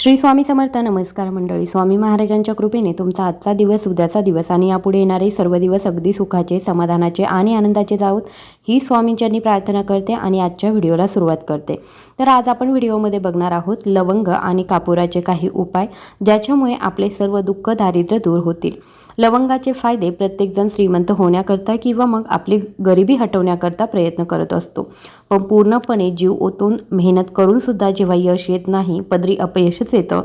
श्री स्वामी समर्थ नमस्कार मंडळी. स्वामी महाराजांच्या कृपेने तुमचा आजचा दिवस उद्याचा दिवस आणि यापुढे येणारे सर्व दिवस अगदी सुखाचे समाधानाचे आणि आनंदाचे जावोत ही स्वामींच्यांनी प्रार्थना करते आणि आजच्या व्हिडिओला सुरुवात करते. तर आज आपण व्हिडिओमध्ये बघणार आहोत लवंग आणि कापुराचे काही उपाय ज्याच्यामुळे आपले सर्व दुःख दारिद्र्य दूर होतील. लवंगाचे फायदे प्रत्येकजण श्रीमंत होण्याकरता किंवा मग आपली गरिबी हटवण्याकरता प्रयत्न करत असतो. पण पूर्णपणे जीव ओतून मेहनत करूनसुद्धा जेव्हा यश येत नाही पदरी अपयशच येतं.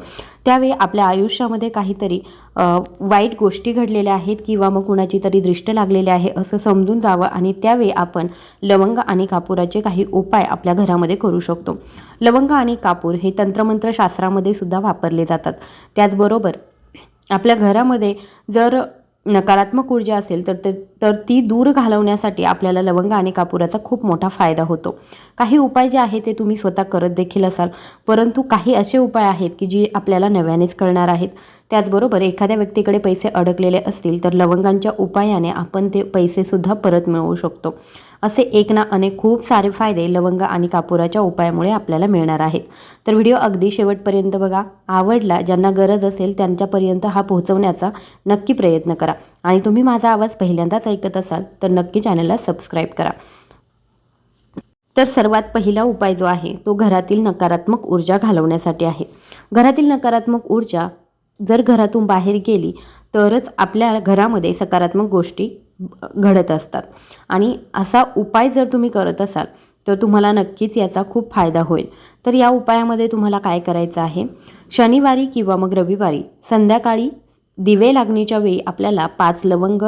त्यावेळी आपल्या आयुष्यामध्ये काहीतरी वाईट गोष्टी घडलेल्या आहेत किंवा मग कुणाची तरी दृष्ट लागलेली आहे असं समजून जावं आणि त्यावेळी आपण लवंग आणि कापुराचे काही उपाय आपल्या घरामध्ये करू शकतो. लवंग आणि कापूर हे तंत्रमंत्र शास्त्रामध्ये सुद्धा वापरले जातात. त्याचबरोबर आपल्या घरामध्ये जर नकारात्मक ऊर्जा असेल तर ते तर ती दूर घालवण्यासाठी आपल्याला लवंग आणि कापुराचा खूप मोठा फायदा होतो. काही उपाय जे आहे ते तुम्ही स्वतः करत देखील असाल. परंतु काही असे उपाय आहेत की जी आपल्याला नव्यानेच कळणार आहेत. त्याचबरोबर एखाद्या व्यक्तीकडे पैसे अडकलेले असतील तर लवंगांच्या उपायाने आपण ते पैसेसुद्धा परत मिळवू शकतो. असे एक ना अनेक खूप सारे फायदे लवंग आणि कापुराच्या उपायामुळे आपल्याला मिळणार आहेत. तर व्हिडिओ अगदी शेवटपर्यंत बघा. आवडला ज्यांना गरज असेल त्यांच्यापर्यंत हा पोहोचवण्याचा नक्की प्रयत्न करा. आणि तुम्ही माझा आवाज पहिल्यांदाच ऐकत असाल तर नक्की चॅनलला सबस्क्राईब करा. तर सर्वात पहिला उपाय जो आहे तो घरातील नकारात्मक ऊर्जा घालवण्यासाठी आहे. घरातील नकारात्मक ऊर्जा जर घरातून बाहेर गेली तरच आपल्या घरामध्ये सकारात्मक गोष्टी घडत असतात. आणि असा उपाय जर तुम्ही करत असाल तर तुम्हाला नक्कीच याचा खूप फायदा होईल. तर या उपायामध्ये तुम्हाला काय करायचं आहे? शनिवारी किंवा मग रविवारी संध्याकाळी दिवे लागणीच्या वेळी आपल्याला पाच लवंग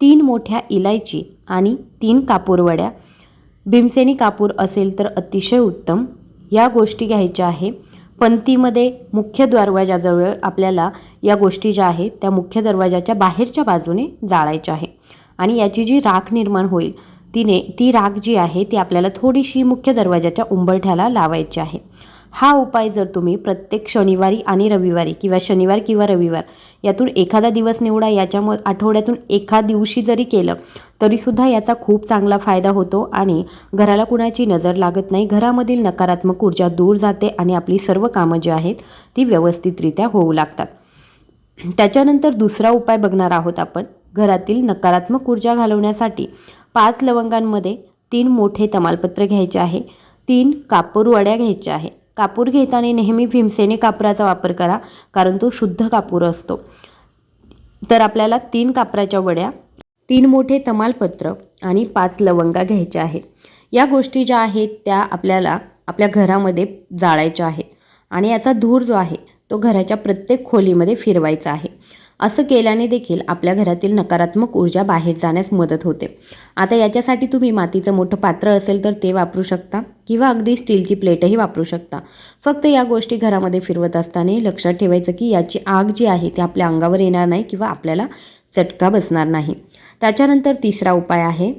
तीन मोठ्या इलायची आणि तीन कापूरवड्या भीमसेनी कापूर असेल तर अतिशय उत्तम. या गोष्टी घ्यायच्या आहे. पंथीमध्ये मुख्य दरवाजाजवळ आपल्याला या गोष्टी ज्या आहेत त्या मुख्य दरवाजाच्या बाहेरच्या बाजूने जाळायच्या आहे आणि याची जी राख निर्माण होईल तिने ती राख जी आहे ती आपल्याला थोडीशी मुख्य दरवाजाच्या उंबरठ्याला लावायची आहे. हा उपाय जर तुम्ही प्रत्येक शनिवारी आणि रविवारी किंवा शनिवार किंवा रविवार यातून एखादा दिवस निवडा याच्यामुळे आठवड्यातून एका दिवशी जरी केलं तरीसुद्धा याचा खूप चांगला फायदा होतो आणि घराला कुणाची नजर लागत नाही. घरामधील नकारात्मक ऊर्जा दूर जाते आणि आपली सर्व कामं जी आहेत ती व्यवस्थितरित्या होऊ लागतात. त्याच्यानंतर दुसरा उपाय बघणार आहोत आपण. घरातील नकारात्मक ऊर्जा घालवण्यासाठी पाच लवंगांमध्ये तीन मोठे तमालपत्र घ्यायचे आहे तीन कापूर वड्या घ्यायच्या आहे कापूर घेताना नेहमी भीमसेने कापराचा वापर करा कारण तो शुद्ध कापूर असतो. तर आपल्याला तीन कापराच्या वड्या तीन मोठे तमालपत्र आणि पाच लवंगा घ्यायच्या आहेत. या गोष्टी ज्या आहेत त्या आपल्याला आपल्या घरामध्ये जाळायच्या आहेत. आणि याचा धूर जो आहे तो घराच्या प्रत्येक खोलीमध्ये फिरवायचा आहे. असं केल्याने देखील आपल्या घरातील नकारात्मक ऊर्जा बाहेर जाण्यास मदत होते. आता याच्यासाठी तुम्ही मातीचं मोठं पात्र असेल तर ते वापरू शकता किंवा अगदी स्टीलची प्लेटही वापरू शकता. फक्त या गोष्टी घरामध्ये फिरवत असताना लक्षात ठेवायचं की याची आग जी आहे ती आपल्या अंगावर येणार नाही किंवा आपल्याला चटका बसणार नाही. त्याच्यानंतर तिसरा उपाय आहे.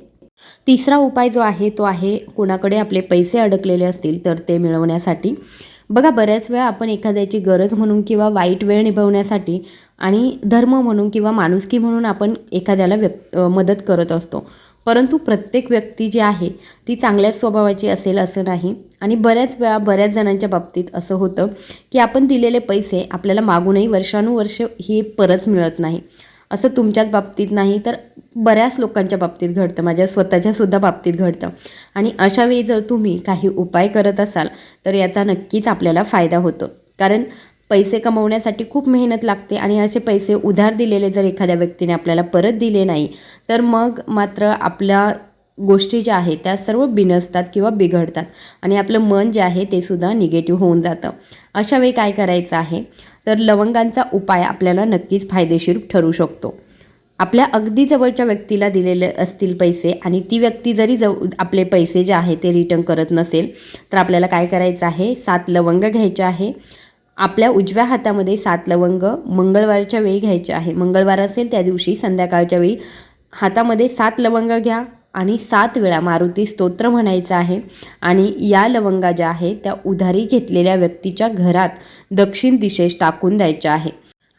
तिसरा उपाय जो आहे तो आहे कोणाकडे आपले पैसे अडकलेले असतील तर ते मिळवण्यासाठी. बघा बऱ्याच वेळा आपण एखाद्याची गरज म्हणून किंवा वाईट वेळ निभवण्यासाठी आणि धर्म म्हणून किंवा माणुसकी म्हणून आपण एखाद्याला व्यक् मदत करत असतो. परंतु प्रत्येक व्यक्ती जी आहे ती चांगल्याच स्वभावाची असेल असं नाही. आणि बऱ्याच वेळा बऱ्याच जणांच्या बाबतीत असं होतं की आपण दिलेले पैसे आपल्याला मागूनही वर्षानुवर्ष हे परत मिळत नाही. असं तुमच्याच बाबतीत नाही तर बऱ्याच लोकांच्या बाबतीत घडतं. माझ्या स्वतःच्यासुद्धा बाबतीत घडतं. आणि अशावेळी जर तुम्ही काही उपाय करत असाल तर याचा नक्कीच आपल्याला फायदा होतो. कारण पैसे कमवण्यासाठी खूप मेहनत लागते आणि असे पैसे उधार दिलेले जर एखाद्या व्यक्तीने आपल्याला परत दिले नाही तर मग मात्र आपल्या गोष्टी ज्या आहेत त्या सर्व बिनसतात किंवा बिघडतात आणि आपलं मन जे आहे ते सुद्धा निगेटिव्ह होऊन जातं. अशा वेळी काय करायचं आहे? तर लवंगांचा उपाय आपल्याला नक्कीच फायदेशीर ठरू शकतो. आपल्या अगदी जवळच्या व्यक्तीला दिलेले असतील पैसे आणि ती व्यक्ती जरी जव आपले पैसे जे आहे ते रिटर्न करत नसेल तर आपल्याला काय करायचं आहे? सात लवंग घ्यायचे आहे. आपल्या उजव्या हातामध्ये सात लवंग मंगळवारच्या वेळी घ्यायचे आहे. मंगळवार असेल त्या दिवशी संध्याकाळच्या वेळी हातामध्ये सात लवंग घ्या आणि सात वेळा मारुती स्तोत्र म्हणायचं आहे. आणि या लवंगा ज्या आहेत त्या उधारी घेतलेल्या व्यक्तीच्या घरात दक्षिण दिशेस टाकून द्यायच्या आहे.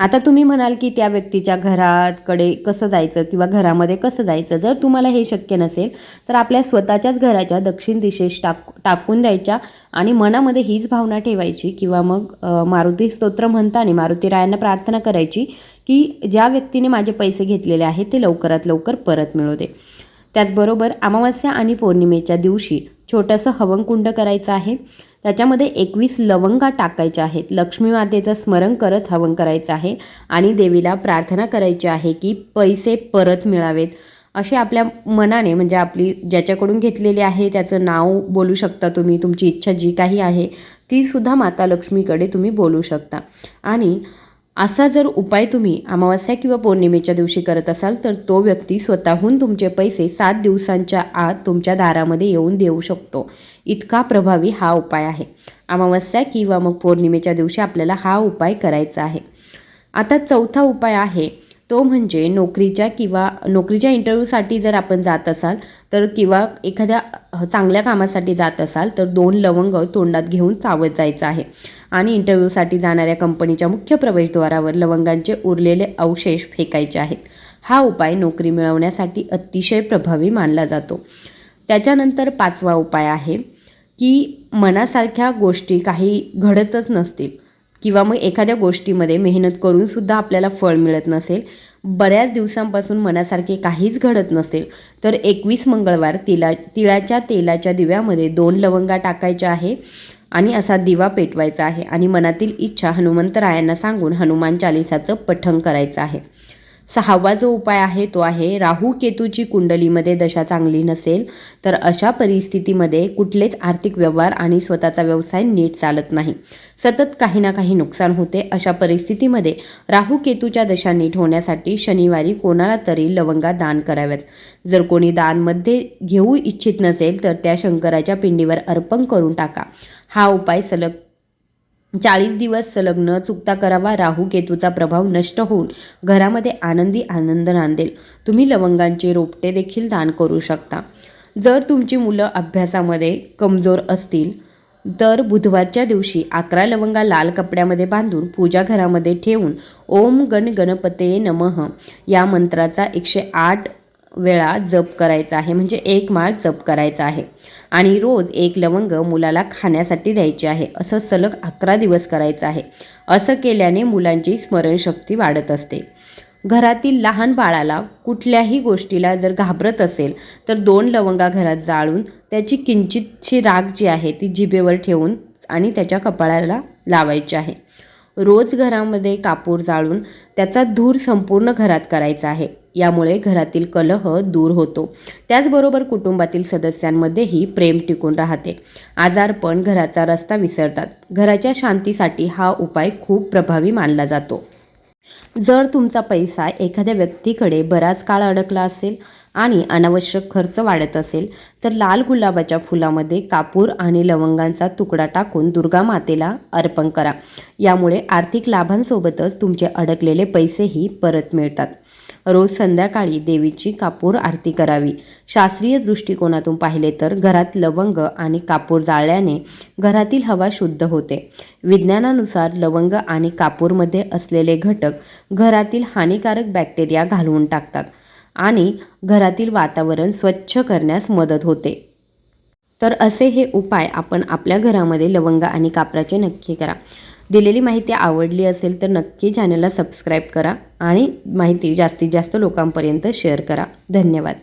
आता तुम्ही म्हणाल की त्या व्यक्तीच्या घराकडे कसं जायचं किंवा घरामध्ये कसं जायचं? जर तुम्हाला हे शक्य नसेल तर आपल्या स्वतःच्याच घराच्या दक्षिण दिशेस टाक टाकून द्यायच्या आणि मनामध्ये हीच भावना ठेवायची किंवा मग मारुती स्तोत्र म्हणताना मारुती रायांना प्रार्थना करायची की ज्या व्यक्तीने माझे पैसे घेतलेले आहेत ते लवकरात लवकर परत मिळू दे. त्याचबरोबर अमावस्या आणि पौर्णिमेच्या दिवशी छोटंसं हवनकुंड करायचं आहे. त्याच्यामध्ये एकवीस लवंगा टाकायच्या आहेत. लक्ष्मी मातेचं स्मरण करत हवन करायचं आहे आणि देवीला प्रार्थना करायची आहे की पैसे परत मिळावेत. असे आपल्या मनाने म्हणजे आपली ज्याच्याकडून घेतलेली आहे त्याचं नाव बोलू शकता तुम्ही तुमची इच्छा जी काही आहे ती सुद्धा माता लक्ष्मीकडे तुम्ही बोलू शकता. आणि असा जर उपाय तुम्ही अमावस्या किंवा पौर्णिमेच्या दिवशी करत असाल तर तो व्यक्ती स्वतःहून तुमचे पैसे सात दिवसांच्या आत तुमच्या दारामध्ये येऊन देऊ शकतो. इतका प्रभावी हा उपाय आहे. अमावस्या किंवा मग पौर्णिमेच्या दिवशी आपल्याला हा उपाय करायचा आहे. आता चौथा उपाय आहे तो म्हणजे नोकरीच्या किंवा नोकरीच्या इंटरव्ह्यूसाठी जर आपण जात असाल तर किंवा एखाद्या चांगल्या कामासाठी जात असाल तर दोन लवंग तोंडात घेऊन चावत जायचं आहे. आणि इंटरव्ह्यूसाठी जाणाऱ्या कंपनीच्या मुख्य प्रवेशद्वारावर लवंगांचे उरलेले अवशेष फेकायचे आहेत. हा उपाय नोकरी मिळवण्यासाठी अतिशय प्रभावी मानला जातो. त्याच्यानंतर पाचवा उपाय आहे की मनासारख्या गोष्टी काही घडतच नसतील. किंवा मग एखाद्या गोष्टीमध्ये मेहनत करूनसुद्धा आपल्याला फळ मिळत नसेल बऱ्याच दिवसांपासून मनासारखे काहीच घडत नसेल तर एकवीस मंगळवार तिला तिळाच्या तेलाच्या दिव्यामध्ये दोन लवंगा टाकायच्या आहे आणि असा दिवा पेटवायचा आहे आणि मनातील इच्छा हनुमंतरायांना सांगून हनुमान चालिसाचं पठण करायचं आहे. सहावा जो उपाय आहे तो आहे राहू केतूची कुंडलीमध्ये दशा चांगली नसेल तर अशा परिस्थितीमध्ये कुठलेच आर्थिक व्यवहार आणि स्वतःचा व्यवसाय नीट चालत नाही. सतत काही ना काही नुकसान होते. अशा परिस्थितीमध्ये राहू केतूच्या दशा नीट होण्यासाठी शनिवारी कोणाला तरी लवंगा दान कराव्यात. जर कोणी दानमध्ये घेऊ इच्छित नसेल तर त्या शंकराच्या पिंडीवर अर्पण करून टाका. हा उपाय सलग चाळीस दिवस सलग न चुकता करावा राहू केतूचा प्रभाव नष्ट होऊन घरामध्ये आनंदी आनंद नांदेल. तुम्ही लवंगांचे रोपटे देखील दान करू शकता. जर तुमची मुलं अभ्यासामध्ये कमजोर असतील तर बुधवारच्या दिवशी अकरा लवंगा लाल कपड्यामध्ये बांधून पूजा घरामध्ये ठेवून ओम गण गणपते नमः या मंत्राचा एकशे आठ वेळा जप करायचा आहे म्हणजे एक माळ जप करायचा आहे. आणि रोज एक लवंग मुलाला खाण्यासाठी द्यायची आहे. असं सलग अकरा दिवस करायचं आहे. असं केल्याने मुलांची स्मरणशक्ती वाढत असते. घरातील लहान बाळाला कुठल्याही गोष्टीला जर घाबरत असेल तर दोन लवंगा घरात जाळून त्याची किंचितची राग जी आहे ती जिभेवर ठेवून आणि त्याच्या कपाळाला लावायची आहे. रोज घरामध्ये कापूर जाळून त्याचा धूर संपूर्ण घरात करायचा आहे. यामुळे घरातील कलह दूर होतो. त्याचबरोबर कुटुंबातील सदस्यांमध्येही प्रेम टिकून राहते. आजारपण घराचा रस्ता विसरतात. घराच्या शांतीसाठी हा उपाय खूप प्रभावी मानला जातो. जर तुमचा पैसा एखाद्या व्यक्तीकडे बराच काळ अडकला असेल आणि अनावश्यक खर्च वाढत असेल तर लाल गुलाबाच्या फुलामध्ये कापूर आणि लवंगांचा तुकडा टाकून दुर्गा मातेला अर्पण करा. यामुळे आर्थिक लाभांसोबतच तुमचे अडकलेले पैसेही परत मिळतात. रोज संध्याकाळी देवीची कापूर आरती करावी. शास्त्रीय दृष्टिकोनातून पाहिले तर घरात लवंग आणि कापूर जाळल्याने घरातील हवा शुद्ध होते. विज्ञानानुसार लवंग आणि कापूरमध्ये असलेले घटक घरातील हानिकारक बॅक्टेरिया घालवून टाकतात आणि घरातील वातावरण स्वच्छ करण्यास मदत होते. तर असे हे उपाय आपण आपल्या घरामध्ये लवंग आणि कापराचे नक्की करा. दिलेली माहिती आवडली असेल तर नक्की चॅनलला सबस्क्राईब करा आणि माहिती जास्तीत जास्त लोकांपर्यंत शेअर करा. धन्यवाद.